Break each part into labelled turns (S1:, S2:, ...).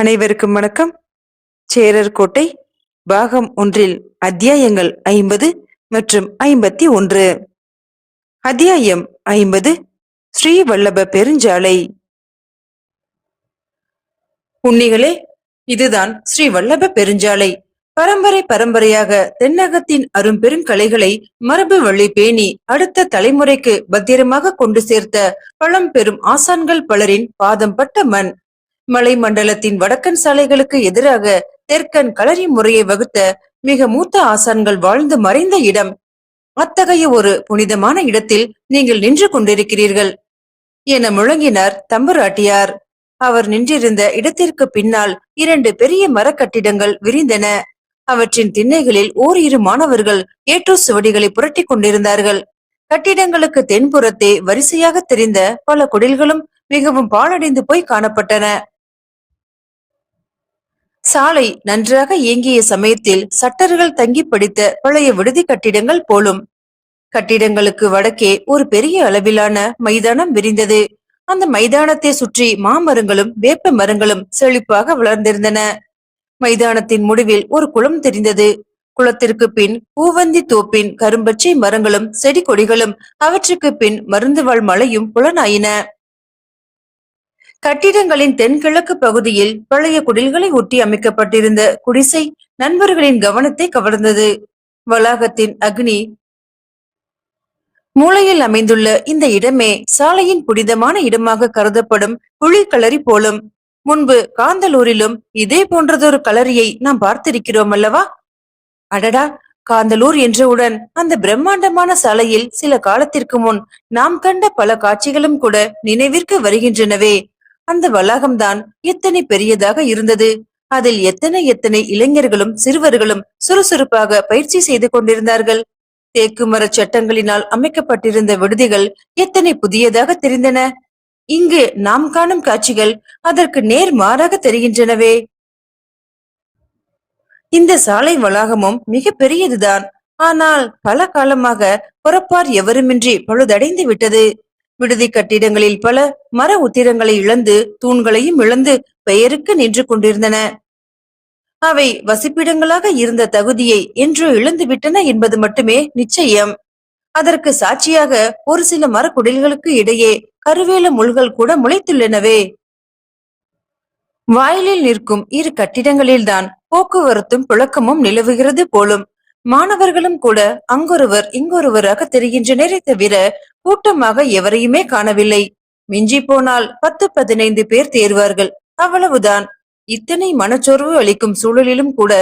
S1: அனைவருக்கும் வணக்கம். சேரர் கோட்டை பாகம் ஒன்றில் அத்தியாயங்கள் ஐம்பது மற்றும் ஐம்பத்தி ஒன்று. அத்தியாயம் ஐம்பது ஸ்ரீ வல்லப பெருஞ்சாலை. உன்னிகளே இதுதான் ஸ்ரீ வல்லப பெருஞ்சாலை. பரம்பரை பரம்பரையாக தென்னகத்தின் அரும்பெருங்கலைகளை மரபு வழி பேணி அடுத்த தலைமுறைக்கு பத்திரமாக கொண்டு சேர்த்த பழம்பெரும் ஆசான்கள் பலரின் பாதம் பட்ட மண். மலை மண்டலத்தின் வடக்கன் சாலைகளுக்கு எதிராக தெற்கன் களரி முறையை வகுத்த மிக மூத்த ஆசான்கள் வாழ்ந்து மறைந்த இடம். அத்தகைய ஒரு புனிதமான இடத்தில் நீங்கள் நின்று கொண்டிருக்கிறீர்கள். என முழங்கினார் தம்புராட்டியார். அவர் நின்றிருந்த இடத்திற்கு பின்னால் இரண்டு பெரிய மரக்கட்டிடங்கள் விரிந்தன. அவற்றின் திண்ணைகளில் ஓரிரு மாணவர்கள் ஏற்றோ சுவடிகளை புரட்டி கொண்டிருந்தார்கள். கட்டிடங்களுக்கு தென்புறத்தே வரிசையாக தெரிந்த பல குடில்களும் மிகவும் பாழடைந்து போய் காணப்பட்டன. சாலை நன்றாக இயங்கிய சமயத்தில் சட்டர்கள் தங்கி படித்த பழைய விடுதி கட்டிடங்கள் போலும். கட்டிடங்களுக்கு வடக்கே ஒரு பெரிய அளவிலான மைதானம் விரிந்தது. அந்த மைதானத்தை சுற்றி மாமரங்களும் வேப்ப மரங்களும் செழிப்பாக வளர்ந்திருந்தன. மைதானத்தின் முடிவில் ஒரு குளம் தெரிந்தது. குளத்திற்கு பின் பூவந்தி தோப்பின் கரும்பச்சை மரங்களும் செடி கொடிகளும் அவற்றுக்கு பின் மருந்துவாழ் மலையும் புலனாயின. கட்டிடங்களின் தென்கிழக்கு பகுதியில் பழைய குடில்களை ஒட்டி அமைக்கப்பட்டிருந்த குடிசை நண்பர்களின் கவனத்தை கவர்ந்தது. வளாகத்தின் அக்னி மூலையில் அமைந்துள்ள இந்த இடமே சாலையின் புனிதமான இடமாக கருதப்படும் புலிகளரி போலும். முன்பு காந்தலூரிலும் இதே போன்றதொரு களரியை நாம் பார்த்திருக்கிறோம் அல்லவா? அடடா! காந்தலூர் என்றவுடன் அந்த பிரம்மாண்டமான சாலையில் சில காலத்திற்கு முன் நாம் கண்ட பல காட்சிகளும் கூட நினைவிற்கு வருகின்றனவே. அந்த வளாகம்தான் எத்தனை பெரியதாக இருந்தது. அதில் எத்தனை எத்தனை இளைஞர்களும் சிறுவர்களும் சுறுசுறுப்பாக பயிற்சி செய்து கொண்டிருந்தார்கள். தேக்கு மர சட்டங்களினால் அமைக்கப்பட்டிருந்த விடுதிகள் எத்தனை புதியதாக தெரிந்தன. இங்கு நாம் காணும் காட்சிகள் அதற்கு நேர் மாறாக தெரிகின்றனவே. இந்த சாலை வளாகமும் மிக பெரியதுதான். ஆனால் பல காலமாக புறப்பார் எவருமின்றி பழுதடைந்து விட்டது. விடுதி கட்டிடங்களில் பல மர உத்திரங்களை இழந்து தூண்களையும் இழந்து பெயருக்கு நின்று கொண்டிருந்தன. அவை வசிப்பிடங்களாக இருந்த தகுதியை என்று இழந்து விட்டன என்பது மட்டுமே நிச்சயம். அதற்கு சாட்சியாக ஒரு சில மரக்குடில்களுக்கு இடையே கருவேல முள்கள் கூட முளைத்துள்ளனவே. வாயிலில் நிற்கும் இரு கட்டிடங்களில்தான் போக்குவரத்தும் புழக்கமும் நிலவுகிறது போலும். மாணவர்களும் கூட அங்கொருவர் இங்கொருவராக தெரிகின்றனரே தவிர கூட்டமாக எவரையுமே காணவில்லை. மிஞ்சி போனால் பத்து பதினைந்து பேர் தேர்வார்கள். அவ்வளவுதான். இத்தனை மனச்சோர்வு அளிக்கும் சூழலிலும் கூட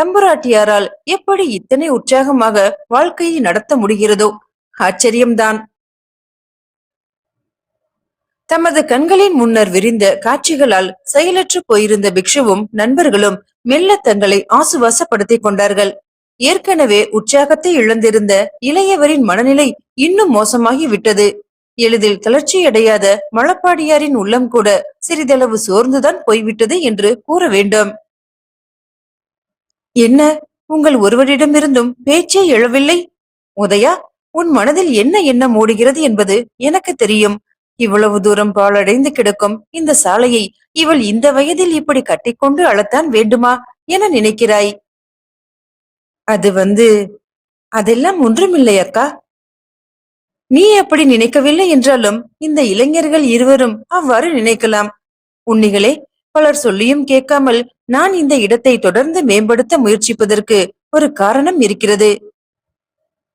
S1: தம்புராட்டியாரால் எப்படி இத்தனை உற்சாகமாக வாழ்க்கையை நடத்த முடிகிறதோ? ஆச்சரியம்தான். தமது கண்களின் முன்னர் விரிந்த காட்சிகளால் செயலற்று போயிருந்த பிக்ஷுவும் நண்பர்களும் மெல்ல தங்களை ஆசுவாசப்படுத்திக் கொண்டார்கள். ஏற்கனவே உற்சாகத்தை இழந்திருந்த இளையவரின் மனநிலை இன்னும் மோசமாகி விட்டது. எளிதில் தளர்ச்சியடையாத மழப்பாடியாரின் உள்ளம் கூட சிறிதளவு சோர்ந்துதான் போய்விட்டது என்று கூற வேண்டும். என்ன? உங்கள் ஒருவரிடமிருந்தும் பேச்சே எழவில்லை? உதயா உன் மனதில் என்ன எண்ணம் ஓடுகிறது என்பது எனக்கு தெரியும். இவ்வளவு தூரம் பாழடைந்து கிடக்கும் இந்த சாலையை இவள் இந்த வயதில் இப்படி கட்டிக்கொண்டு அழத்தான் வேண்டுமா என நினைக்கிறாய். அது வந்து அதெல்லாம் ஒன்றுமில்லை அக்கா நீ அப்படி நினைக்கவில்லை என்றாலும் இந்த இளைஞர்கள் இருவரும் அவ்வாறு நினைக்கலாம். உன்னிகளே பலர் சொல்லியும் கேட்காமல் நான் இந்த இடத்தை தொடர்ந்து மேம்படுத்த முயற்சிப்பதற்கு ஒரு காரணம் இருக்கிறது.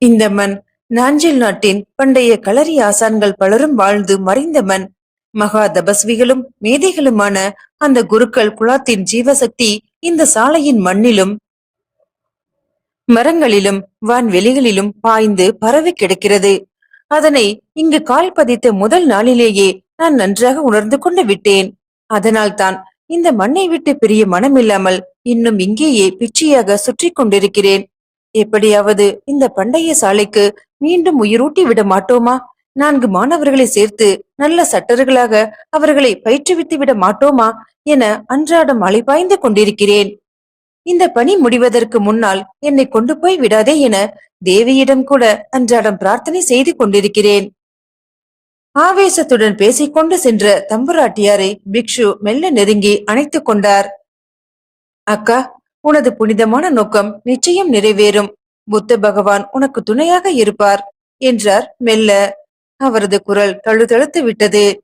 S1: இந்த மண் நாஞ்சில் நாட்டின் பண்டைய களரி ஆசான்கள் பலரும் வாழ்ந்து மறைந்த மண். மகா தபஸ்விகளும் மேதைகளுமான அந்த குருக்கள் குலாத்தின் ஜீவசக்தி இந்த சாலையின் மண்ணிலும் மரங்களிலும் வான்வெளிகளிலும் பாய்ந்து பரவி கிடக்கிறது. அதனை இங்கு கால் பதித்த முதல் நாளிலேயே நான் நன்றாக உணர்ந்து கொண்டு விட்டேன். அதனால்தான் இந்த மண்ணை விட்டு பிரிய மனமில்லாமல் இன்னும் இங்கேயே பிச்சையாக சுற்றி கொண்டிருக்கிறேன். எப்படியாவது இந்த பண்டைய சாலைக்கு மீண்டும் உயிரூட்டி விட மாட்டோமா? நான்கு மாணவர்களை சேர்த்து நல்ல சட்டர்களாக அவர்களை பயிற்றுவித்து விட மாட்டோமா? என அன்றாடம் அலைபாய்ந்து கொண்டிருக்கிறேன். இந்த பணி முடிவதற்கு முன்னால் என்னை கொண்டு போய் விடாதே என தேவியிடம் கூட அன்றாடம் பிரார்த்தனை செய்து கொண்டிருக்கிறேன். ஆவேசத்துடன் பேசிக்கொண்டு சென்ற தம்புராட்டியாரை பிக்ஷு மெல்ல நெருங்கி அணைத்துக் கொண்டார். அக்கா உனது புனிதமான நோக்கம் நிச்சயம் நிறைவேறும். புத்த பகவான் உனக்கு துணையாக இருப்பார் என்றார் மெல்ல. அவரது குரல் தழுதழுத்து விட்டது.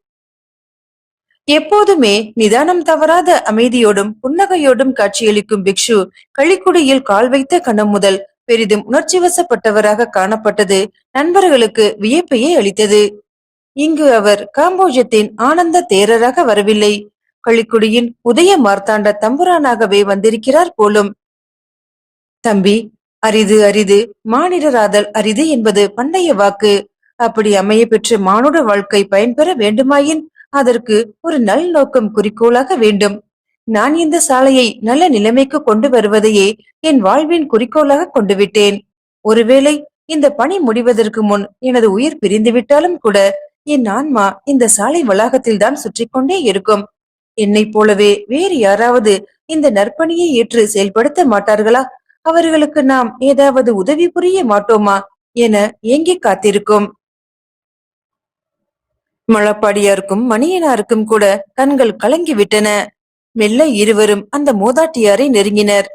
S1: எப்போதுமே நிதானம் தவறாத அமைதியோடும் புன்னகையோடும் காட்சியளிக்கும் பிக்ஷு களிக்குடியில் கால் வைத்த கணம் முதல் பெரிதும் உணர்ச்சி வசப்பட்டவராக காணப்பட்டது நண்பர்களுக்கு வியப்பையே அளித்தது. இங்கு அவர் காம்போஜத்தின் ஆனந்த தேரராக வரவில்லை. களிக்குடியின் உதய மார்த்தாண்ட தம்புரானாகவே வந்திருக்கிறார் போலும். தம்பி அரிது அரிது மானிடராதல் அரிது என்பது பண்டைய வாக்கு. அப்படி அமைய பெற்று மானுட வாழ்க்கை பயன்பெற வேண்டுமாயின் அதற்கு ஒரு நல் நோக்கம் குறிக்கோளாக வேண்டும். நான் இந்த சாலையை நல்ல நிலைமைக்கு கொண்டு வருவதையே என் வாழ்வின் குறிக்கோளாக கொண்டு விட்டேன் ஒருவேளை இந்த பணி முடிவதற்கு முன் எனது உயிர் பிரிந்துவிட்டாலும் கூட என் ஆன்மா இந்த சாலை வளாகத்தில் தான் சுற்றி கொண்டே இருக்கும். என்னைப் போலவே வேறு யாராவது இந்த நற்பணியை ஏற்று செயல்படுத்த மாட்டார்களா? அவர்களுக்கு நாம் ஏதாவது உதவி புரிய மாட்டோமா? என ஏங்கி காத்திருக்கும். மழப்பாடியாருக்கும் மணியனாருக்கும் கூட கண்கள் கலங்கி விட்டன மெல்ல இருவரும் அந்த மூதாட்டியாரை நெருங்கினர்.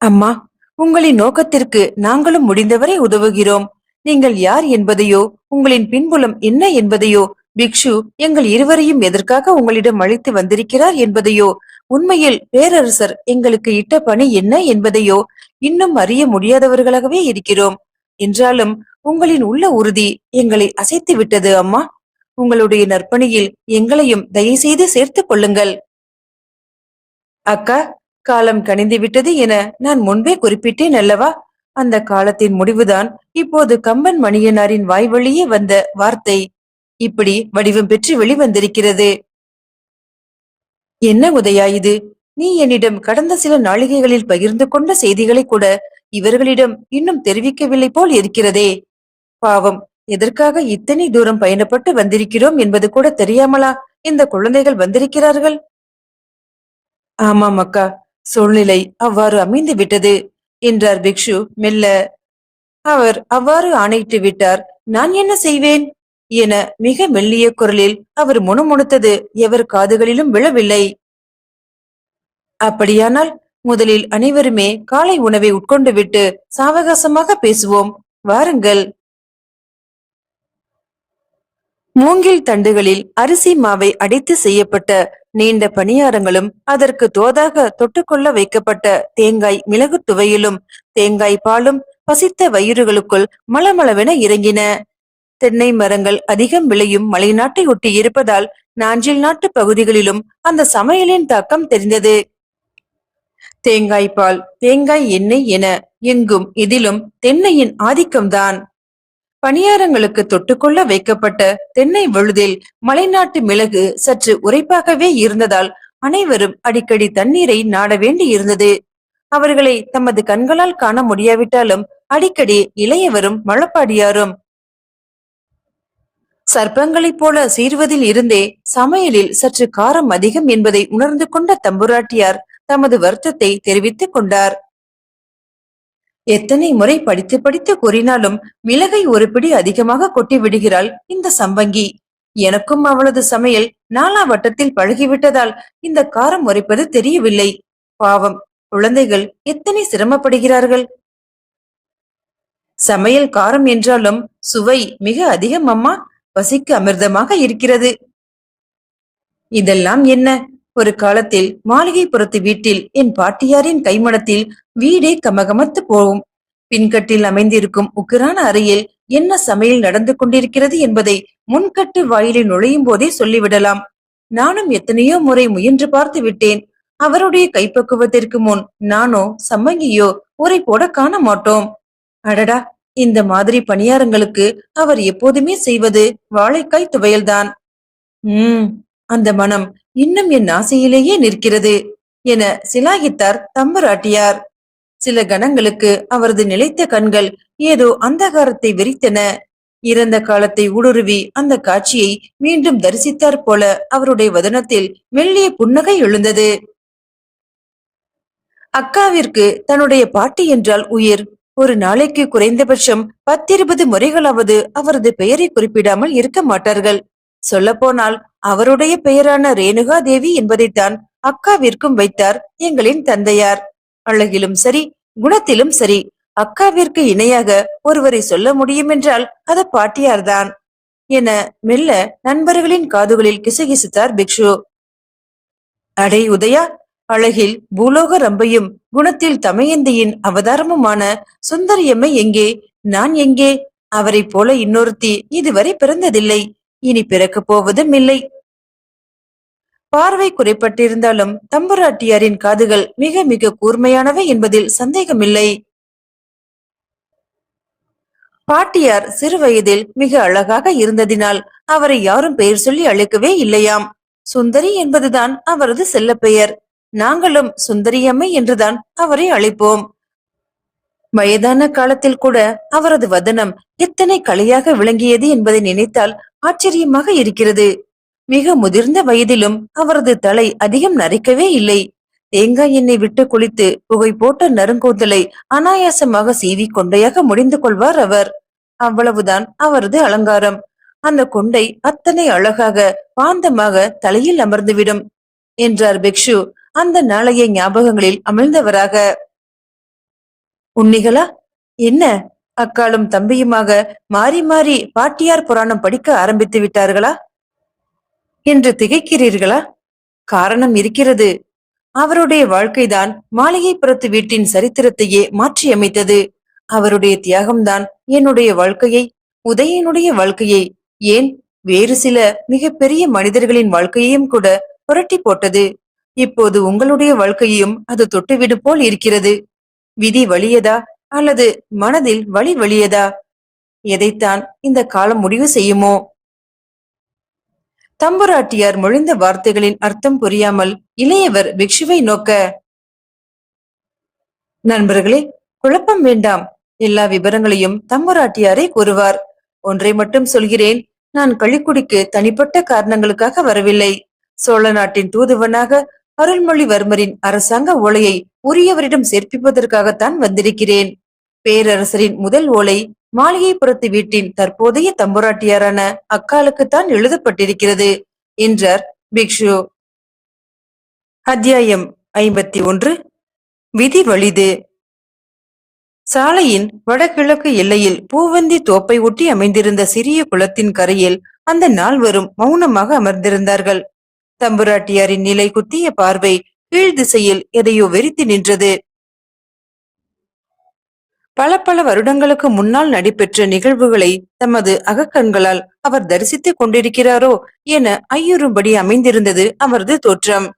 S1: அம்மா உங்களின் நோக்கத்திற்கு நாங்களும் முடிந்தவரை உதவுகிறோம். நீங்கள் யார் என்பதையோ உங்களின் பின்புலம் என்ன என்பதையோ பிக்ஷு எங்கள் இருவரையும் எதற்காக உங்களிடம் அழைத்து வந்திருக்கிறார் என்பதையோ உண்மையில் பேரரசர் எங்களுக்கு இட்ட பணி என்ன என்பதையோ இன்னும் அறிய முடியாதவர்களாகவே இருக்கிறோம். என்றாலும் உங்களின் உள்ள உறுதி எங்களை அசைத்து விட்டது அம்மா. உங்களுடைய நற்பணியில் எங்களையும் தயவுசெய்து சேர்த்துக் கொள்ளுங்கள். அக்கா காலம் கனிந்து விட்டது என நான் முன்பே குறிப்பிட்டேன் அல்லவா? அந்த காலத்தின் முடிவுதான் இப்போது கம்பன் மணியனாரின் வாய்வழியே வந்த வார்த்தை. இப்படி வடிவம் பெற்று வெளிவந்திருக்கிறது. என்ன உதயா இது? நீ என்னிடம் கடந்த சில நாளிகைகளில் பகிர்ந்து கொண்ட செய்திகளை கூட இவர்களிடம் இன்னும் தெரிவிக்கவில்லை போல் இருக்கிறதே. பாவம் எதற்காக இத்தனை தூரம் பயணப்பட்டு வந்திருக்கிறோம் என்பது கூட தெரியாமலா இந்த குழந்தைகள் வந்திருக்கிறார்கள்? ஆமாம் அக்கா சூழ்நிலை அவ்வாறு அமைந்து விட்டது என்றார் பிக்ஷு மெல்ல. அவர் அவ்வாறு ஆணையிட்டு விட்டார் நான் என்ன செய்வேன்? என மிக மெல்லிய குரலில் அவர் முணுமுணுத்தது எவர் காதுகளிலும் விழவில்லை. அப்படியானால் முதலில் அனைவருமே காலை உணவை உட்கொண்டு விட்டு சாவகாசமாக பேசுவோம். வாருங்கள். மூங்கில் தண்டுகளில் அரிசி மாவை அடித்து செய்யப்பட்ட நீண்ட பணியாரங்களும் அதற்கு தோதாக தொட்டுக்கொள்ள வைக்கப்பட்ட தேங்காய் மிளகு துவையிலும் தேங்காய் பாலும் பசித்த வயிறுகளுக்குள் மளமளவென இறங்கின. தென்னை மரங்கள் அதிகம் விளையும் மலைநாட்டை ஒட்டி இருப்பதால் நாஞ்சில் நாட்டு பகுதிகளிலும் அந்த சமையலின் தாக்கம் தெரிந்தது. தேங்காய் பால் தேங்காய் எண்ணெய் என எங்கும் இதிலும் தென்னையின் ஆதிக்கம்தான். பணியாரங்களுக்கு தொட்டுக்கொள்ள வைக்கப்பட்ட தென்னை விழுதில் மலைநாட்டு மிளகு சற்று உரைப்பாகவே இருந்ததால் அனைவரும் அடிக்கடி தண்ணீரை நாட வேண்டி இருந்தது அவர்களை தமது கண்களால் காண முடியாவிட்டாலும் அடிக்கடி இளையவரும் மழப்பாடியாரும். சர்ப்பங்களைப் போல சீர்வதில் இருந்தே சமையலில் சற்று காரம் அதிகம் என்பதை உணர்ந்து கொண்ட தம்புராட்டியார் தமது வருத்தத்தை தெரிவித்துக் கொண்டார். எத்தனை முறை படித்து படித்து கூறினாலும் மிளகை ஒரு பிடி அதிகமாக கொட்டி விடுகிறாள் இந்த சம்பங்கி. எனக்கும் அவளது சமையல் நாலா வட்டத்தில் பழகிவிட்டதால் இந்த காரம் முறைப்பது தெரியவில்லை. பாவம் குழந்தைகள் எத்தனை சிரமப்படுகிறார்கள்? சமையல் காரம் என்றாலும் சுவை மிக அதிகம் அம்மா. பசிக்கு அமிர்தமாக இருக்கிறது. இதெல்லாம் என்ன? ஒரு காலத்தில் மாளிகைப்புறத்து வீட்டில் என் பாட்டியாரின் கைமடத்தில் வீடே கமகமத்து போகும். பின்கட்டில் அமைந்திருக்கும் உக்கிரான அறையில் என்ன சமையல் நடந்து கொண்டிருக்கிறது என்பதை முன்கட்டு வாயிலில் நுழையும் போதே சொல்லிவிடலாம். நானும் எத்தனையோ முறை முயன்று பார்த்து விட்டேன். அவருடைய கைப்பக்குவத்திற்கு முன் நானோ சம்மங்கியோ உரை போட காண மாட்டோம். அடடா இந்த மாதிரி பணியாரங்களுக்கு அவர் எப்போதுமே செய்வது வாழைக்காய் துவையல்தான். உம் அந்த மனம் இன்னும் என் ஆசையிலேயே நிற்கிறது என சிலாகித்தார் தம்பராட்டியார். சில கணங்களுக்கு அவரது நிலைத்த கண்கள் ஏதோ அந்தகாரத்தை விரித்தன இறந்த காலத்தை ஊடுருவி அந்த காட்சியை மீண்டும் தரிசித்தார் போல அவருடைய வதனத்தில் மெல்லிய புன்னகை எழுந்தது. அக்காவிற்கு தன்னுடைய பாட்டி என்றால் உயிர். ஒரு நாளைக்கு குறைந்தபட்சம் பத்திருபது முறைகளாவது அவரது பெயரை குறிப்பிடாமல் இருக்க மாட்டார்கள். சொல்லப்போனால் அவருடைய பெயரான ரேணுகா தேவி என்பதைத்தான் அக்காவிற்கும் வைத்தார் எங்களின் தந்தையார். அழகிலும் சரி குணத்திலும் சரி அக்காவிற்கு இணையாக ஒருவரை சொல்ல முடியும் என்றால் அது பாட்டியார்தான் என மெல்ல நண்பர்களின் காதுகளில் கிசுகிசுத்தார் பிக்ஷு. அடே உதயா அழகில் பூலோக ரம்பையும் குணத்தில் தமயந்தியின் அவதாரமுமான சுந்தரியம்மை எங்கே நான் எங்கே? அவரைப் போல இன்னொருத்தி இதுவரை பிறந்ததில்லை. இனி பிறக்கப் போவதும் இல்லை. பார்வை குறைப்பட்டிருந்தாலும் தம்புராட்டியாரின் காதுகள் மிக மிக கூர்மையானவை என்பதில் சந்தேகமில்லை. பாட்டியார் சிறு வயதில் மிக அழகாக இருந்ததினால் அவரை யாரும் பெயர் சொல்லி அழைக்கவே இல்லையாம். சுந்தரி என்பதுதான் அவரது செல்ல பெயர் நாங்களும் சுந்தரியம்மை என்றுதான் அவரை அழைப்போம். வயதான காலத்தில் கூட அவரது வதனம் எத்தனை கலையாக விளங்கியது என்பதை நினைத்தால் ஆச்சரியமாக இருக்கிறது. மிக முதிர்ந்த வயதிலும் அவரது தலை அதிகம் நரைக்கவே இல்லை. தேங்காய் எண்ணெய் விட்டு குளித்து புகை போட்ட நறுங்கூந்தலை அனாயாசமாக சீவி கொண்டையாக முடிந்து கொள்வார் அவர். அவ்வளவுதான் அவரது அலங்காரம். அந்த கொண்டை அத்தனை அழகாக பாந்தமாக தலையில் அமர்ந்துவிடும் என்றார் பிக்ஷு அந்த நாளைய ஞாபகங்களில் அமிழ்ந்தவராக. உன்னிகளா என்ன? அக்காலும் தம்பியுமாக மாறி மாறி பாட்டியார் புராணம் படிக்க ஆரம்பித்து விட்டார்களா? என்று திகைக்கிறீர்களா? காரணம் இருக்கிறது. அவருடைய வாழ்க்கைதான் மாளிகைப்புறத்து வீட்டின் சரித்திரத்தையே மாற்றியமைத்தது. அவருடைய தியாகம்தான் என்னுடைய வாழ்க்கையை உதயனுடைய வாழ்க்கையை ஏன் வேறு சில மிக பெரிய மனிதர்களின் வாழ்க்கையையும் கூட புரட்டி போட்டது. இப்போது உங்களுடைய வாழ்க்கையையும் அது தொட்டுவிடு போல் இருக்கிறது. விதி வலியதா? அல்லது மனதில் வழி வழியதா? எதைத்தான் இந்த காலம் முடிவு செய்யுமோ? தம்புராட்டியார் மொழிந்த வார்த்தைகளின் அர்த்தம் புரியாமல் இளையவர் பிக்ஷுவை நோக்க. நண்பர்களே குழப்பம் வேண்டாம். எல்லா விவரங்களையும் தம்புராட்டியாரே கூறுவார். ஒன்றை மட்டும் சொல்கிறேன். நான் களிக்குடிக்கு தனிப்பட்ட காரணங்களுக்காக வரவில்லை. சோழ நாட்டின் தூதுவனாக அருள்மொழிவர்மரின் அரசாங்க ஓலையை உரியவரிடம் சேர்ப்பிப்பதற்காகத்தான் வந்திருக்கிறேன். பேரரசரின் முதல் ஓலை மாளிகைப்புறத்து வீட்டின் தற்போதைய தம்புராட்டியாரான அக்காலுக்குத்தான் எழுதப்பட்டிருக்கிறது என்றார் பிக்ஷு. அத்தியாயம் ஐம்பத்தி ஒன்று. விதி வலிது. சாலையின் வடகிழக்கு எல்லையில் பூவந்தி தோப்பை ஒட்டி அமைந்திருந்த சிறிய குளத்தின் கரையில் அந்த நால்வரும் மௌனமாக அமர்ந்திருந்தார்கள். தம்புராட்டியாரின் நிலை குத்திய பார்வை கீழ் திசையில் எதையோ வெறித்து நின்றது. பல பல வருடங்களுக்கு முன்னால் நடைபெற்ற நிகழ்வுகளை தமது அகக்கண்களால் அவர் தரிசித்துக் கொண்டிருக்கிறாரோ என ஐயுறும்படி அமைந்திருந்தது அவரது தோற்றம்.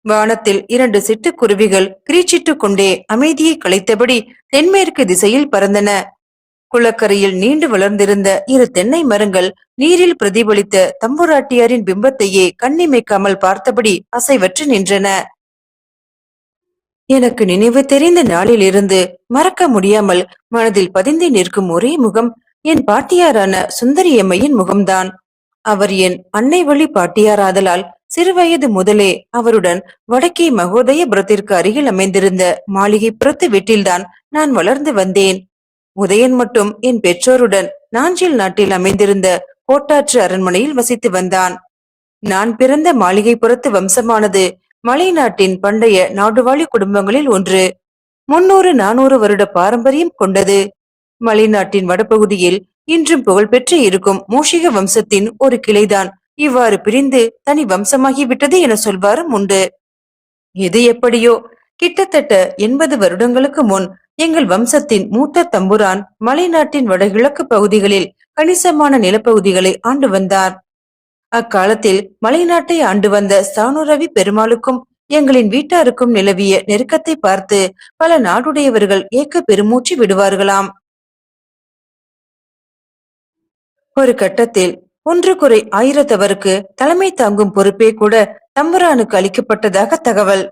S1: வானத்தில் இரண்டு சிட்டுக்குருவிகள் கிரீச்சிட்டுக் கொண்டே அமைதியை கலைத்தபடி தென்மேற்கு திசையில் பறந்தன. குளக்கரையில் நீண்டு வளர்ந்திருந்த இரு தென்னை மரங்கள் நீரில் பிரதிபலித்த தம்புராட்டியாரின் பிம்பத்தையே கண்ணிமைக்காமல் பார்த்தபடி அசைவற்று நின்றன. எனக்கு நினைவு தெரிந்த நாளிலிருந்து மறக்க முடியாமல் மனதில் பதிந்து நிற்கும் ஒரே முகம் என் பாட்டியாரான சுந்தரியம்மையின் முகம்தான். அவர் என் அன்னை வழி பாட்டியாராதலால் சிறுவயது முதலே அவருடன் வடக்கே மகோதயபுரத்திற்கு அருகில் அமைந்திருந்த மாளிகைப்புறத்து வீட்டில்தான் நான் வளர்ந்து வந்தேன். உதயன் மட்டும் என் பெற்றோருடன் நாஞ்சில் நாட்டில் அமைந்திருந்த கோட்டாற்று அரண்மனையில் வசித்து வந்தான். நான் பிறந்த மாளிகைப்புறத்து வம்சமானது மலை நாட்டின் பண்டைய நாடுவாழி குடும்பங்களில் ஒன்று. முன்னூறு நானூறு வருட பாரம்பரியம் கொண்டது. மலைநாட்டின் வடபகுதியில் இன்றும் புகழ்பெற்று இருக்கும் மூஷிக வம்சத்தின் ஒரு கிளைதான் இவ்வாறு பிரிந்து தனி வம்சமாகிவிட்டது என சொல்வாரும் உண்டு. எது எப்படியோ கிட்டத்தட்ட எண்பது வருடங்களுக்கு முன் எங்கள் வம்சத்தின் மூத்த தம்புரான் மலைநாட்டின் வடகிழக்கு பகுதிகளில் கணிசமான நிலப்பகுதிகளை ஆண்டு வந்தார். அக்காலத்தில் மலைநாட்டை ஆண்டு வந்த சானுரவி பெருமாளுக்கும் எங்களின் வீட்டாருக்கும் நிலவிய நெருக்கத்தை பார்த்து பல நாடுடையவர்கள் ஏக்க பெருமூச்சு விடுவார்களாம். ஒரு கட்டத்தில் ஒன்று குறை ஆயிரத்தவருக்கு தலைமை தாங்கும் பொறுப்பே கூட தம்புரானுக்கு அளிக்கப்பட்டதாக தகவல்.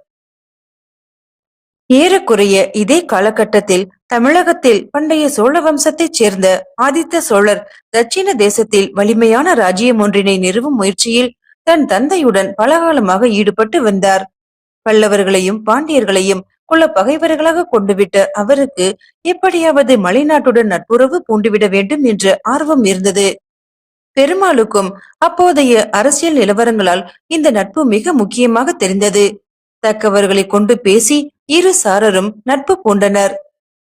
S1: ஏறக்குறைய இதே காலகட்டத்தில் தமிழகத்தில் பண்டைய சோழ வம்சத்தைச் சேர்ந்த ஆதித்த சோழர் தட்சிண தேசத்தில் வலிமையான ராஜ்யம் ஒன்றினை நிறுவும் முயற்சியில் தன் தந்தையுடன் பலகாலமாக ஈடுபட்டு வந்தார். பல்லவர்களையும் பாண்டியர்களையும் குல பகைவர்களாக கொண்டுவிட்ட அவருக்கு எப்படியாவது மலைநாட்டுடன் நட்புறவு பூண்டுவிட வேண்டும் என்ற ஆர்வம் இருந்தது. பெருமாளுக்கும் அப்போதைய அரசியல் நிலவரங்களால் இந்த நட்பு மிக முக்கியமாக தெரிந்தது. தக்கவர்களை கொண்டு பேசி இரு சாரரும் நட்பு பூண்டனர்.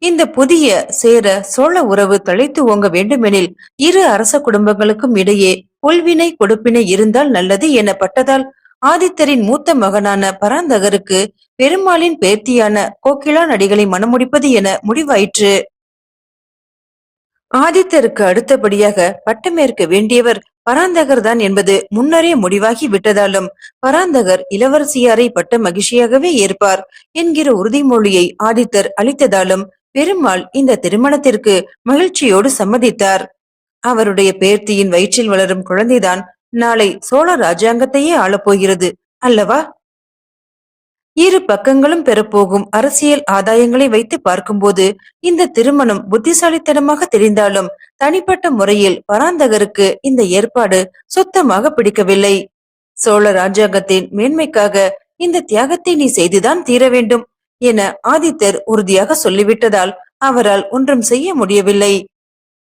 S1: இந்த புதிய சேர சோழ உறவு தழைத்து ஓங்க வேண்டுமெனில் இரு அரச குடும்பங்களுக்கும் இடையே கொள்வினை கொடுப்பினை இருந்தால் நல்லது எனப்பட்டதால் ஆதித்தரின் மூத்த மகனான பராந்தகருக்கு பெருமாளின் பேர்த்தியான கோகிலா நடிகளை மனமுடிப்பது என முடிவாயிற்று. ஆதித்தருக்கு அடுத்தபடியாக பட்டமேற்க வேண்டியவர் பராந்தகர் தான் என்பது முன்னரே முடிவாகி விட்டதாலும் பராந்தகர் இளவரசியாரை பட்ட மகிழ்ச்சியாகவே ஏற்பார் என்கிற உறுதிமொழியை ஆதித்தர் அளித்ததாலும் பெருமாள் இந்த திருமணத்திற்கு மகிழ்ச்சியோடு சம்மதித்தார். அவருடைய பேர்த்தியின் வயிற்றில் வளரும் குழந்தைதான் நாளை சோழ ராஜாங்கத்தையே ஆளப்போகிறது அல்லவா? இரு பக்கங்களும் பெறப்போகும் அரசியல் ஆதாயங்களை வைத்து பார்க்கும்போது இந்த திருமணம் புத்திசாலித்தனமாக தெரிந்தாலும் தனிப்பட்ட முறையில் பராந்தகருக்கு இந்த ஏற்பாடு சுத்தமாக பிடிக்கவில்லை. சோழ ராஜாங்கத்தின் மேன்மைக்காக இந்த தியாகத்தை நீ செய்துதான் தீர வேண்டும் என ஆதித்தர் உறுதியாக சொல்லிவிட்டதால் அவரால் ஒன்றும் செய்ய முடியவில்லை.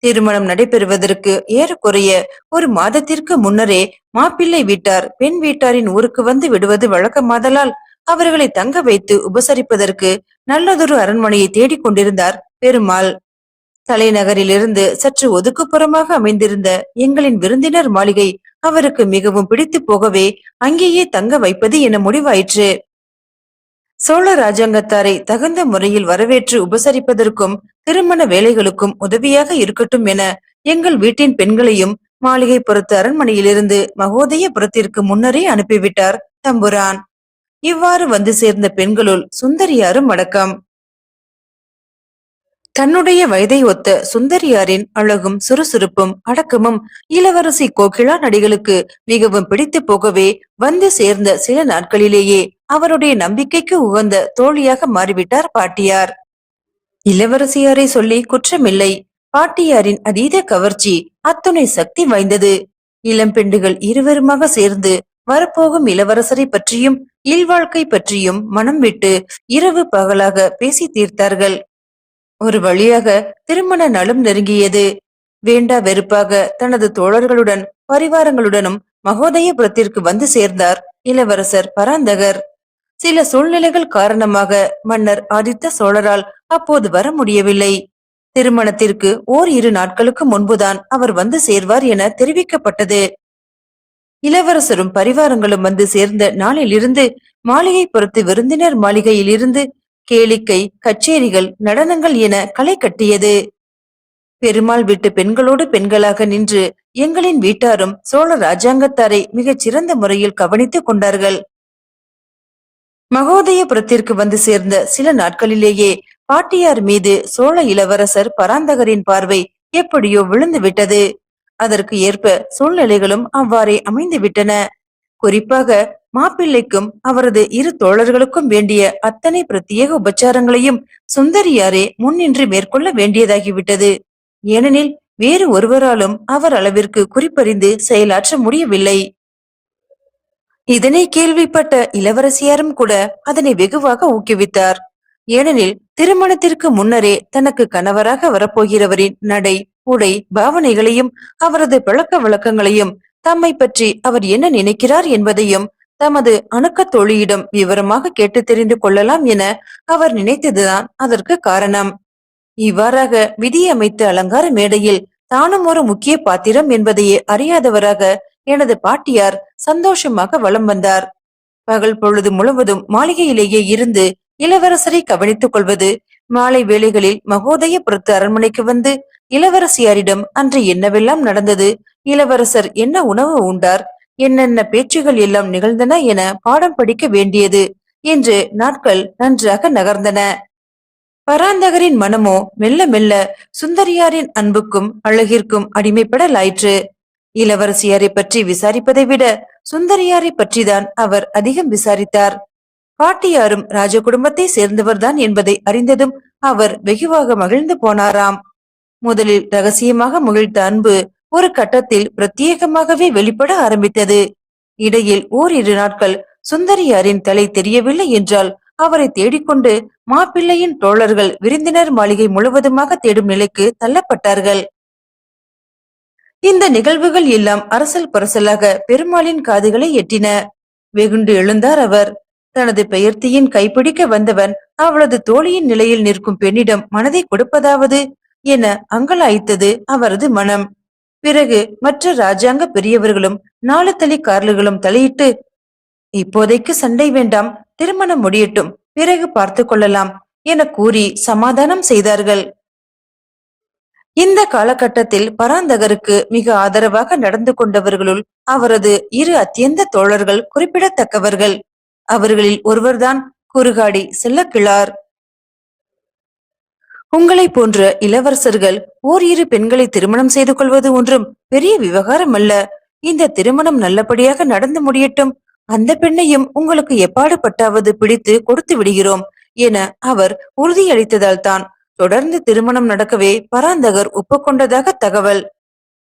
S1: திருமணம் நடைபெறுவதற்கு ஏறக்குறைய ஒரு மாதத்திற்கு முன்னரே மாப்பிள்ளை வீட்டார் பெண் வீட்டாரின் ஊருக்கு வந்து விடுவது வழக்கமாதலால் அவர்களை தங்க வைத்து உபசரிப்பதற்கு நல்லதொரு அரண்மனையை தேடிக் கொண்டிருந்தார் பெருமாள். தலைநகரிலிருந்து சற்று ஒதுக்குப்புறமாக அமைந்திருந்த எங்களின் விருந்தினர் மாளிகை அவருக்கு மிகவும் பிடித்து போகவே அங்கேயே தங்க வைப்பது என முடிவாயிற்று. சோழ ராஜாங்கத்தாரை தகுந்த முறையில் வரவேற்று உபசரிப்பதற்கும் திருமண வேலைகளுக்கும் உதவியாக இருக்கட்டும் என எங்கள் வீட்டின் பெண்களையும் மாளிகை புறத்து அரண்மனையிலிருந்து மகோதயபுரத்திற்கு முன்னரே அனுப்பிவிட்டார் தம்புரான். இவ்வாறு வந்து சேர்ந்த பெண்களுள் சுந்தரியாரும் அடக்கம். தன்னுடைய வயதை ஒத்த சுந்தரியாரின் அழகும் சுறுசுறுப்பும் அடக்கமும் இளவரசி கோகிலா நடிகளுக்கு மிகவும் பிடித்து போகவே வந்து சேர்ந்த சில நாட்களிலேயே அவருடைய நம்பிக்கைக்கு உகந்த தோழியாக மாறிவிட்டார் பாட்டியார். இளவரசியாரை சொல்லி குற்றமில்லை. பாட்டியாரின் அதீத கவர்ச்சி அத்துணை சக்தி வாய்ந்தது. இளம்பெண்டுகள் இருவருமாக சேர்ந்து வரப்போகும் இளவரசரை பற்றியும் இல்வாழ்க்கை பற்றியும் மனம் விட்டு இரவு பகலாக பேசி தீர்த்தார்கள். ஒரு வழியாக திருமண நலம் நெருங்கியது. வேண்டா வெறுப்பாக தனது தோழர்களுடன் பரிவாரங்களுடனும் மகோதயபுரத்திற்கு வந்து சேர்ந்தார் இளவரசர் பராந்தகர். சில சூழ்நிலைகள் காரணமாக மன்னர் ஆதித்த சோழரால் அப்போது வர முடியவில்லை. திருமணத்திற்கு ஓர் இரு நாட்களுக்கு முன்புதான் அவர் வந்து சேர்வார் என தெரிவிக்கப்பட்டது. இளவரசரும் பரிவாரங்களும் வந்து சேர்ந்த நாளிலிருந்து மாளிகை பொறுத்து விருந்தினர் மாளிகையில் இருந்து கேளிக்கை கச்சேரிகள் நடனங்கள் என களை கட்டியது. பெருமாள் வீட்டு பெண்களோடு பெண்களாக நின்று எங்களின் வீட்டாரும் சோழ ராஜாங்கத்தாரை மிகச் சிறந்த முறையில் கவனித்துக் கொண்டார்கள். மகோதயபுரத்திற்கு வந்து சேர்ந்த சில நாட்களிலேயே பாட்டியார் மீது சோழ இளவரசர் பராந்தகரின் பார்வை எப்படியோ விழுந்து விட்டது அதற்கு ஏற்ப சூழ்நிலைகளும் அவ்வாறே அமைந்துவிட்டன. குறிப்பாக மாப்பிள்ளைக்கும் அவரது இரு தோழர்களுக்கும் வேண்டிய அத்தனை பிரத்யேக உபச்சாரங்களையும் சுந்தரியாரே முன்னின்று மேற்கொள்ள வேண்டியதாகிவிட்டது. ஏனெனில் வேறு ஒருவராலும் அவர் அளவிற்கு குறிப்பறிந்து செயலாற்ற முடியவில்லை. இதனை கேள்விப்பட்ட இளவரசியாரும் கூட அதனை வெகுவாக ஊக்குவித்தார். ஏனெனில் திருமணத்திற்கு முன்னரே தனக்கு கணவராக வரப்போகிறவரின் நடை உடை பாவனைகளையும் அவரது பழக்க வழக்கங்களையும் தம்மை பற்றி அவர் என்ன நினைக்கிறார் என்பதையும் தமது அணுக்க தோழியிடம் விவரமாக கேட்டு தெரிந்து கொள்ளலாம் என அவர் நினைத்ததுதான் அதற்கு காரணம். இவ்வாறாக விதி அமைத்த அலங்கார மேடையில் தானும் ஒரு முக்கிய பாத்திரம் என்பதையே அறியாதவராக எனது பாட்டியார் சந்தோஷமாக வலம் வந்தார். பகல் பொழுது முழுவதும் மாளிகையிலேயே இருந்து இளவரசரை கவனித்துக் கொள்வது மாலை வேளைகளில் மகோதயபுரத்து அரண்மனைக்கு வந்து இளவரசியாரிடம் அன்று என்னவெல்லாம் நடந்தது? இளவரசர் என்ன உணவு உண்டார்? என்னென்ன பேச்சுகள் எல்லாம் நிகழ்ந்தன என பாடம் படிக்க வேண்டியது? என்று நாட்கள் நன்றாக நகர்ந்தன. பராந்தகரின் மனமோ மெல்ல மெல்ல சுந்தரியாரின் அன்புக்கும் அழகிற்கும் அடிமைப்படலாயிற்று. இளவரசியாரை பற்றி விசாரிப்பதை விட சுந்தரியாரை பற்றிதான் அவர் அதிகம் விசாரித்தார். பாட்டியாரும் ராஜ குடும்பத்தை சேர்ந்தவர்தான் என்பதை அறிந்ததும் அவர் வெகுவாக மகிழ்ந்து போனாராம். முதலில் ரகசியமாக முகிழ்த்த அன்பு ஒரு கட்டத்தில் பிரத்யேகமாகவே வெளிப்பட ஆரம்பித்தது. இடையில் ஓரிரு நாட்கள் சுந்தரியாரின் தலை தெரியவில்லை என்றால் அவரை தேடிக்கொண்டு மாப்பிள்ளையின் தோழர்கள் விருந்தினர் மாளிகை முழுவதுமாக தேடும் நிலைக்கு தள்ளப்பட்டார்கள். இந்த நிகழ்வுகள் எல்லாம் அரசல் பரசலாக பெருமாளின் காதுகளை எட்டின. வெகுண்டு எழுந்தார் அவர். தனது பெயர்த்தியின் கைப்பிடிக்க வந்தவன் அவளது தோழியின் நிலையில் நிற்கும் பெண்ணிடம் மனதை கொடுப்பதாவது என அங்கலாய்த்தது அவரது மனம். பிறகு மற்ற ராஜாங்க பெரியவர்களும் நாலு தளி கார்லுகளும் தலையிட்டு இப்போதைக்கு சண்டை வேண்டாம் திருமணம் முடியட்டும் பிறகு பார்த்து கொள்ளலாம் என கூறி சமாதானம் செய்தார்கள். இந்த காலகட்டத்தில் பராந்தகருக்கு மிக ஆதரவாக நடந்து கொண்டவர்களுள் அவரது இரு அத்தியந்த தோழர்கள் குறிப்பிடத்தக்கவர்கள். அவர்களில் ஒருவர்தான் குறுகாடி செல்லக்கிழார் உங்களை போன்ற இளவரசர்கள் ஓர் இரு பெண்களை திருமணம் செய்து கொள்வது ஒன்றும் பெரிய விவகாரம் அல்ல இந்த திருமணம் நல்லபடியாக நடந்து முடியட்டும். அந்த பெண்ணையும் உங்களுக்கு எப்பாடு பட்டாவது பிடித்து கொடுத்து விடுகிறோம் என அவர் உறுதியளித்ததால் தான் தொடர்ந்து திருமணம் நடக்கவே பராந்தகர் ஒப்புக்கொண்டதாக தகவல்.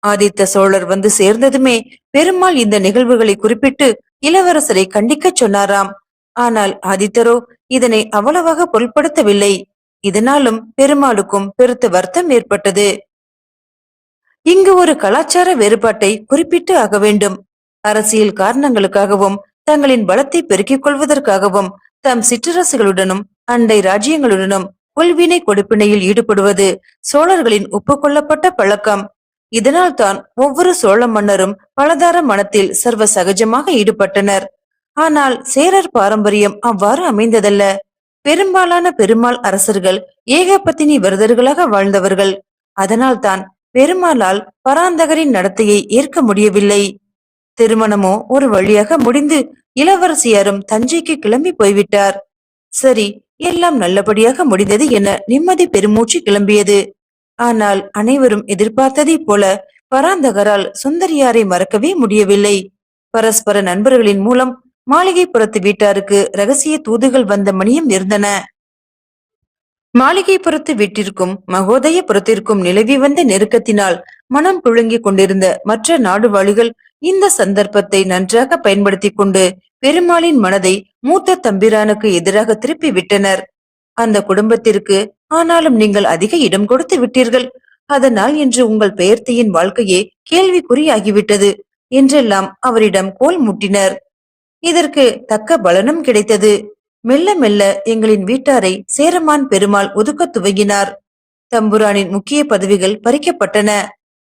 S1: ஆதித்த சோழர் வந்து சேர்ந்ததுமே பெருமாள் இந்த நிகழ்வுகளை குறிப்பிட்டு இளவரசரை கண்டிக்கச் சொன்னாராம். ஆனால் ஆதித்தரோ இதனை அவ்வளவாக பொருட்படுத்தவில்லை. இதனாலும் பெருமாளுக்கும் பெருத்த வருத்தம் ஏற்பட்டது. இங்கு ஒரு கலாச்சார வேறுபாட்டை குறிப்பிட்டு ஆக வேண்டும். அரசியல் காரணங்களுக்காகவும் தங்களின் பலத்தை பெருக்கிக் கொள்வதற்காகவும் தம் சிற்றரசுகளுடனும் அண்டை ராஜ்யங்களுடனும் கொள்வினை கொடுப்பினையில் ஈடுபடுவது சோழர்களின் ஒப்புக்கொள்ளப்பட்ட பழக்கம். இதனால் தான் ஒவ்வொரு சோழ மன்னரும் பலதார மனத்தில் சர்வ சகஜமாக ஈடுபட்டனர். ஆனால் சேரர் பாரம்பரியம் அவ்வாறு அமைந்ததல்ல. பெரும்பாலான பெருமாள் அரசர்கள் ஏகபத்தினி விரதர்களாக வாழ்ந்தவர்கள். அதனால்தான் பெருமாளால் பராந்தகரின் நடத்தையை ஏற்க முடியவில்லை. திருமணமோ ஒரு வழியாக முடிந்து இளவரசியாரும் தஞ்சைக்கு கிளம்பி போய்விட்டார். சரி எல்லாம் நல்லபடியாக முடிந்தது என நிம்மதி பெருமூச்சு கிளம்பியது. ஆனால் அனைவரும் எதிர்பார்த்ததைப் போல பராந்தகரால் சுந்தரியாரை மறக்கவே முடியவில்லை. பரஸ்பர நண்பர்களின் மூலம் மாளிகைப்புறத்து வீட்டாருக்கு ரகசிய தூதுகள் வந்த மணியும் இருந்தன. மாளிகைப்புறத்து வீட்டிற்கும் மகோதயபுரத்திற்கும் நிலவி வந்த நெருக்கத்தினால் மனம் புழுங்கிக் கொண்டிருந்த மற்ற நாடுவாளிகள் இந்த சந்தர்ப்பத்தை நன்றாக பயன்படுத்திக் கொண்டு பெருமாளின் மனதை மூத்த தம்பிரானுக்கு எதிராக திருப்பி விட்டனர். அந்த குடும்பத்திற்கு ஆனாலும் நீங்கள் அதிக இடம் கொடுத்து விட்டீர்கள். அதனால் இன்று உங்கள் பெயர்த்தியின் வாழ்க்கையே கேள்விக்குறியாகிவிட்டது என்றெல்லாம் அவரிடம் கோல் முட்டினர். இதற்கு தக்க பலனும் கிடைத்தது. மெல்ல மெல்ல எங்களின் வீட்டாரை சேரமான் பெருமாள் ஒதுக்க துவங்கினார். தம்புரானின் முக்கிய பதவிகள் பறிக்கப்பட்டன.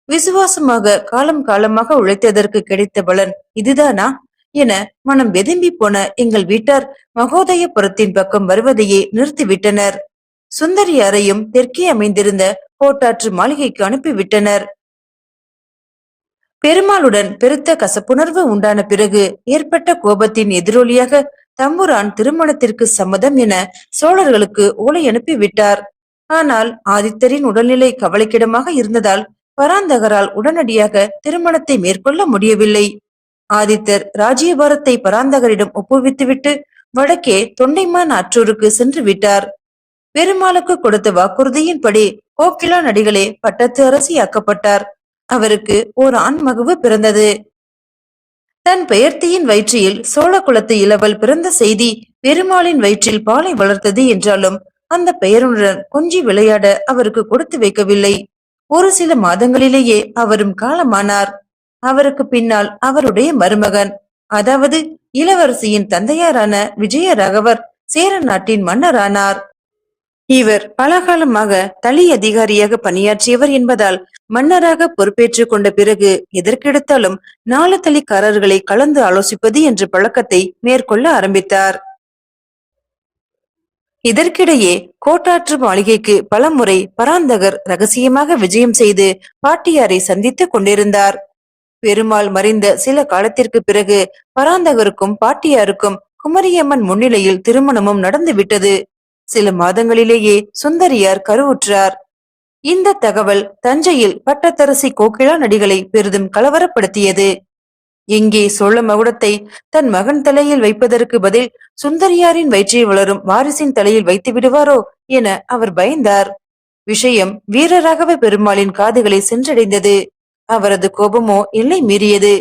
S1: விசுவாசமாக காலம் காலமாக உழைத்ததற்கு கிடைத்த பலன் இதுதானா? என மனம் வெதும்பி போன எங்கள் வீட்டார் மகோதயபுரத்தின் பக்கம் வருவதையே நிறுத்திவிட்டனர். சுந்தரியாரையும் தெற்கே அமைந்திருந்த கோட்டாற்று மாளிகைக்கு அனுப்பிவிட்டனர். பெருமாளுடன் பெருத்த கசப்புணர்வு உண்டான பிறகு ஏற்பட்ட கோபத்தின் எதிரொலியாக தம்புரான் திருமணத்திற்கு சம்மதம் என சோழர்களுக்கு ஓலை அனுப்பிவிட்டார். ஆனால் ஆதித்தரின் உடல்நிலை கவலைக்கிடமாக இருந்ததால் பராந்தகரால் உடனடியாக திருமணத்தை மேற்கொள்ள முடியவில்லை. ஆதித்தர் ராஜ்யபாரத்தை பராந்தகரிடம் ஒப்புவித்துவிட்டு வடக்கே தொண்டைமான் ஆற்றூருக்கு சென்று விட்டார். பெருமாளுக்கு கொடுத்த வாக்குறுதியின்படி கோகிலா நடிகளே பட்டத்து அரசியாக்கப்பட்டார். அவருக்கு ஓர் ஆண் மகவு பிறந்தது. தன் பெயர்த்தியின் வயிற்றில் சோழ குலத்து இளவல் பிறந்த செய்தி பெருமாளின் வயிற்றில் பாலை வளர்த்தது என்றாலும் அந்த பெயருடன் கொஞ்சி விளையாட அவருக்கு கொடுத்து வைக்கவில்லை. ஒரு சில மாதங்களிலேயே அவரும் காலமானார். அவருக்கு பின்னால் அவருடைய மருமகன். அதாவது இளவரசியின் தந்தையாரான விஜய ராகவர் சேர நாட்டின் மன்னரானார். இவர் பலகாலமாக தளி அதிகாரியாக பணியாற்றியவர் என்பதால் மன்னராக பொறுப்பேற்றுக் கொண்ட பிறகு எதற்கெடுத்தாலும் நாலு தளிக்காரர்களை கலந்து ஆலோசிப்பது என்ற பழக்கத்தை மேற்கொள்ள ஆரம்பித்தார். இதற்கிடையே கோட்டாற்று மாளிகைக்கு பலமுறை பராந்தகர் ரகசியமாக விஜயம் செய்து பாட்டியாரை சந்தித்துக் கொண்டிருந்தார். பெருமாள் மறைந்த சில காலத்திற்கு பிறகு பராந்தகருக்கும் பாட்டியாருக்கும் குமரியம்மன் முன்னிலையில் திருமணமும் நடந்துவிட்டது. சில மாதங்களிலேயே சுந்தரியார் கருவுற்றார். இந்த தகவல் தஞ்சையில் பட்டத்தரசி கோகிலா நடிகளை பெரிதும் கலவரப்படுத்தியது. எங்கே சோழ மகுடத்தை தன் மகன் தலையில் வைப்பதற்கு பதில் சுந்தரியாரின் வயிற்றில் வளரும் வாரிசின் தலையில் வைத்து விடுவாரோ என அவர் பயந்தார். விஷயம் வீரராகவ பெருமாளின் காதுகளை சென்றடைந்தது. அவரது கோபமோ எல்லை மீறியது.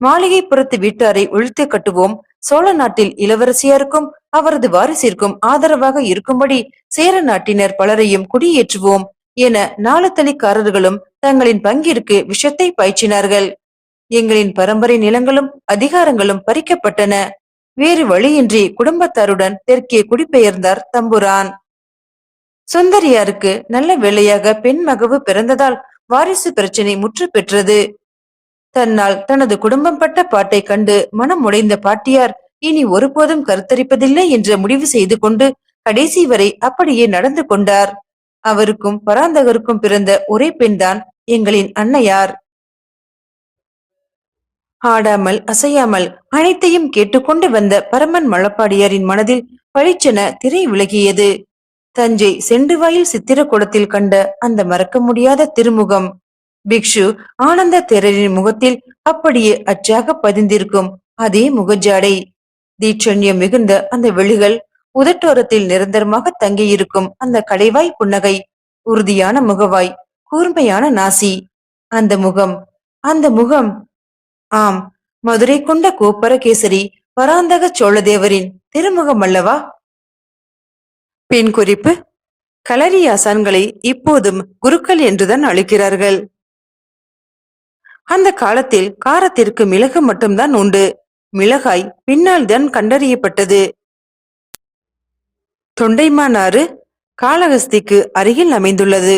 S1: மாளிகை புறத்து வீட்டாரை ஒழித்து கட்டுவோம். சோழ நாட்டில் இளவரசியாருக்கும் அவரது வாரிசிற்கும் ஆதரவாக இருக்கும்படி சேர நாட்டினர் பலரையும் குடியேற்றுவோம் என நாலத்தளிக்காரர்களும் தங்களின் பங்கிற்கு விஷத்தை பாய்ச்சினார்கள். எங்களின் பரம்பரை நிலங்களும் அதிகாரங்களும் பறிக்கப்பட்டன. வேறு வழியின்றி குடும்பத்தாருடன் தெற்கே குடிபெயர்ந்தார் தம்புரான். சுந்தரியாருக்கு நல்ல வேளையாக பெண் மகவு பிறந்ததால் வாரிசு பிரச்சனை முற்று பெற்றது. தன்னால் தனது குடும்பம் பட்ட பாட்டை கண்டு மனம் உடைந்த பாட்டியார் இனி ஒருபோதும் கருத்தரிப்பதில்லை என்று முடிவு செய்து கொண்டு கடைசி வரை அப்படியே நடந்து கொண்டார். அவருக்கும் பராந்தகருக்கும் பிறந்த ஒரே பெண்தான் எங்களின் அன்னையார். ஆடாமல் அசையாமல் அனைத்தையும் கேட்டுக்கொண்டு வந்த பரமன் மழப்பாடியாரின் மனதில் பழிச்சென திரை விலகியது. தஞ்சை செண்டுவாயில் சித்திரக்கூடத்தில் கண்ட அந்த மறக்க முடியாத திருமுகம். பிக்ஷு ஆனந்த தேரரின் முகத்தில் அப்படியே அச்சாக பதிந்திருக்கும் அதே முகஜாடை. தீட்சண்யம் மிகுந்த அந்த விழிகள் உதட்டோரத்தில் நிரந்தரமாக தங்கியிருக்கும் அந்த கடைவாய் புன்னகை உறுதியான முகவாய் கூர்மையான நாசி. அந்த முகம் அந்த முகம். ஆம் மதுரை கொண்ட கோப்பரகேசரி பராந்தக சோழதேவரின் திருமுகம் அல்லவா? பின் குறிப்பு களரி ஆசான்களை இப்போதும் குருக்கள் என்றுதான் அழைக்கிறார்கள். அந்த காலத்தில் காரத்திற்கு மிளகு மட்டும்தான் உண்டு. மிளகாய் பின்னால் தான் கண்டறியப்பட்டது. தொண்டைமானாறு காளஹஸ்திக்கு அருகில் அமைந்துள்ளது.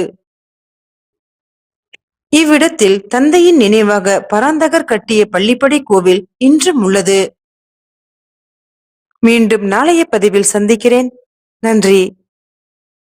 S1: இவ்விடத்தில் தந்தையின் நினைவாக பராந்தகர் கட்டிய பள்ளிப்படை கோவில் இன்றும் உள்ளது. மீண்டும் நாளைய பதிவில் சந்திக்கிறேன். நன்றி.